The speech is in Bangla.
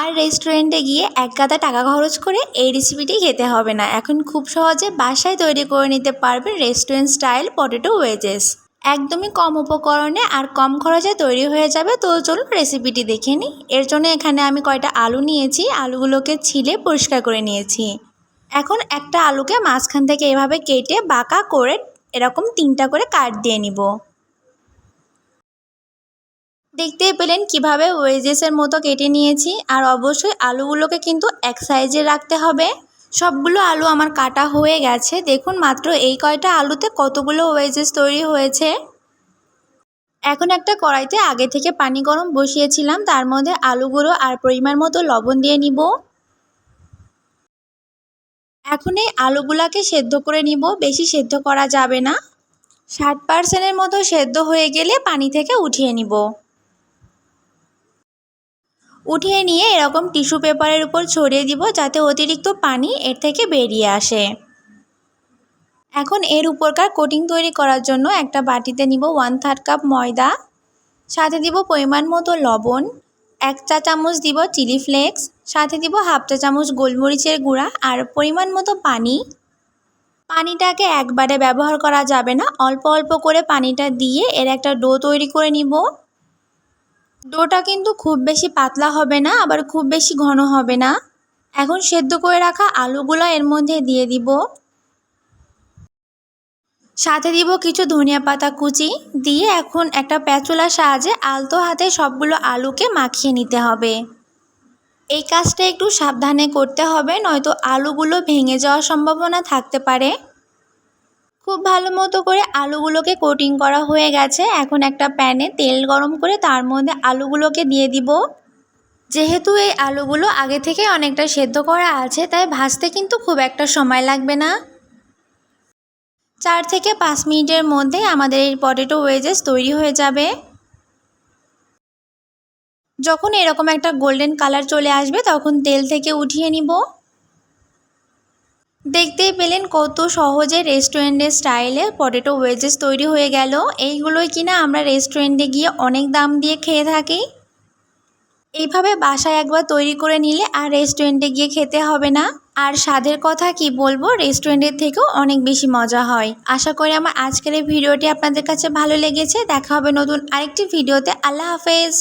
আর রেস্টুরেন্টে গিয়ে এক গাদা টাকা খরচ করে এই রেসিপিটি খেতে হবে না। এখন খুব সহজে বাসায় তৈরি করে নিতে পারবেন রেস্টুরেন্ট স্টাইল পটেটো ওয়েজেস একদমই কম উপকরণে আর কম খরচে তৈরি হয়ে যাবে। তো চলুন রেসিপিটি দেখে নিই। এর জন্য এখানে আমি কয়টা আলু নিয়েছি। আলুগুলোকে ছিলে পরিষ্কার করে নিয়েছি। এখন একটা আলুকে মাঝখান থেকে এভাবে কেটে বাঁকা করে এরকম তিনটা করে কাট দিয়ে নিব। দেখতেই পেলেন কীভাবে ওয়েজেসের মতো কেটে নিয়েছি। আর অবশ্যই আলুগুলোকে কিন্তু এক সাইজে রাখতে হবে। সবগুলো আলু আমার কাটা হয়ে গেছে। দেখুন মাত্র এই কয়টা আলুতে কতগুলো ওয়েজেস তৈরি হয়েছে। এখন একটা কড়াইতে আগে থেকে পানি গরম বসিয়েছিলাম। তার মধ্যে আলুগুলো আর পরিমাণ মতো লবণ দিয়ে নিব। এখন এই আলুগুলাকে সেদ্ধ করে নিব। বেশি সেদ্ধ করা যাবে না। ষাট পার্সেন্টের মতো সেদ্ধ হয়ে গেলে পানি থেকে উঠিয়ে নিব। উঠিয়ে নিয়ে এরকম টিস্যু পেপারের উপর ছড়িয়ে দিব যাতে অতিরিক্ত পানি এর থেকে বেরিয়ে আসে। এখন এর উপরকার কোটিং তৈরি করার জন্য একটা বাটিতে নিব ওয়ান থার্ড কাপ ময়দা, সাথে দিব পরিমাণ মতো লবণ, এক চা চামচ দিব চিলি ফ্লেক্স সাথে দিব হাফ চা চামচ গোলমরিচের গুঁড়া আর পরিমাণ মতো পানি। পানিটাকে একবারে ব্যবহার করা যাবে না, অল্প অল্প করে পানিটা দিয়ে এর একটা ডো তৈরি করে নিব। ডোটা কিন্তু খুব বেশি পাতলা হবে না, আবার খুব বেশি ঘন হবে না। এখন সেদ্ধ করে রাখা আলুগুলো এর মধ্যে দিয়ে দিব। সাথে দিব কিছু ধনিয়া পাতা কুচি, দিয়ে এখন একটা প্যাচুলার সাহায্যে আলতো হাতে সবগুলো আলুকে মাখিয়ে নিতে হবে। এই কাজটা একটু সাবধানে করতে হবে, নয়তো আলুগুলো ভেঙে যাওয়ার সম্ভাবনা থাকতে পারে। খুব ভালো মতো করে আলুগুলোকে কোটিং করা হয়ে গেছে। এখন একটা প্যানে তেল গরম করে তার মধ্যে আলুগুলোকে দিয়ে দিব। যেহেতু এই আলুগুলো আগে থেকে অনেকটা সেদ্ধ করা আছে, তাই ভাজতে কিন্তু খুব একটা সময় লাগবে না। চার থেকে পাঁচ মিনিটের মধ্যে আমাদের এই পটেটো ওয়েজেস তৈরি হয়ে যাবে। যখন এরকম একটা গোল্ডেন কালার চলে আসবে, তখন তেল থেকে উঠিয়ে নিব। দেখতেই পেলেন কত সহজে রেস্টুরেন্টের স্টাইলে পটেটো ওয়েজেস তৈরি হয়ে গেল। এইগুলোই কিনা আমরা রেস্টুরেন্টে গিয়ে অনেক দাম দিয়ে খেয়ে থাকি? এইভাবে বাসায় একবার তৈরি করে নিলে আর রেস্টুরেন্টে গিয়ে খেতে হবে না। আর স্বাদের কথা কি বলব, রেস্টুরেন্টের থেকেও অনেক বেশি মজা হয়। আশা করি আমার আজকের এই ভিডিওটি আপনাদের কাছে ভালো লেগেছে। দেখা হবে নতুন আরেকটি ভিডিওতে। আল্লাহ হাফেজ।